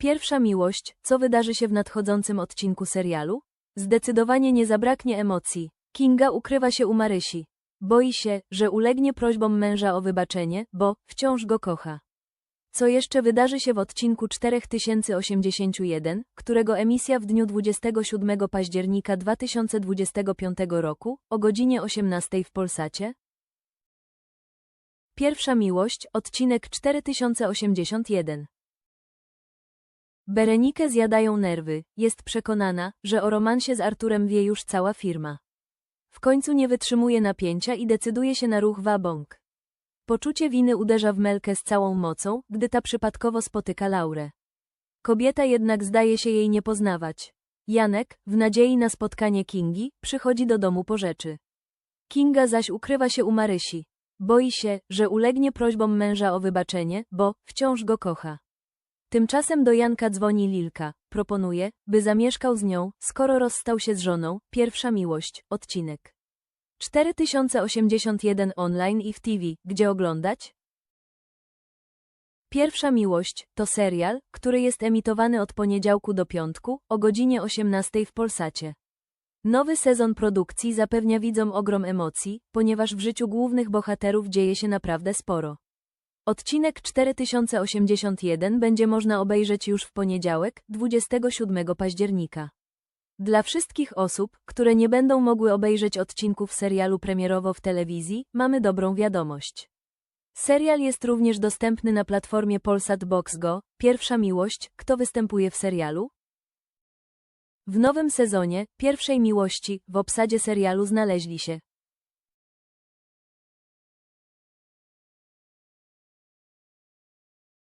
Pierwsza miłość, co wydarzy się w nadchodzącym odcinku serialu? Zdecydowanie nie zabraknie emocji. Kinga ukrywa się u Marysi. Boi się, że ulegnie prośbom męża o wybaczenie, bo wciąż go kocha. Co jeszcze wydarzy się w odcinku 4081, którego emisja w dniu 27 października 2025 roku, o godzinie 18 w Polsacie? Pierwsza miłość, odcinek 4081. Berenikę zjadają nerwy, jest przekonana, że o romansie z Arturem wie już cała firma. W końcu nie wytrzymuje napięcia i decyduje się na ruch wabąk. Poczucie winy uderza w Melkę z całą mocą, gdy ta przypadkowo spotyka Laurę. Kobieta jednak zdaje się jej nie poznawać. Janek, w nadziei na spotkanie Kingi, przychodzi do domu po rzeczy. Kinga zaś ukrywa się u Marysi. Boi się, że ulegnie prośbom męża o wybaczenie, bo wciąż go kocha. Tymczasem do Janka dzwoni Lilka, proponuje, by zamieszkał z nią, skoro rozstał się z żoną, pierwsza miłość, odcinek. 4081 online i w TV, gdzie oglądać? Pierwsza miłość to serial, który jest emitowany od poniedziałku do piątku, o godzinie 18 w Polsacie. Nowy sezon produkcji zapewnia widzom ogrom emocji, ponieważ w życiu głównych bohaterów dzieje się naprawdę sporo. Odcinek 4081 będzie można obejrzeć już w poniedziałek, 27 października. Dla wszystkich osób, które nie będą mogły obejrzeć odcinków serialu premierowo w telewizji, mamy dobrą wiadomość. Serial jest również dostępny na platformie Polsat Box Go. Pierwsza miłość, kto występuje w serialu? W nowym sezonie Pierwszej miłości w obsadzie serialu znaleźli się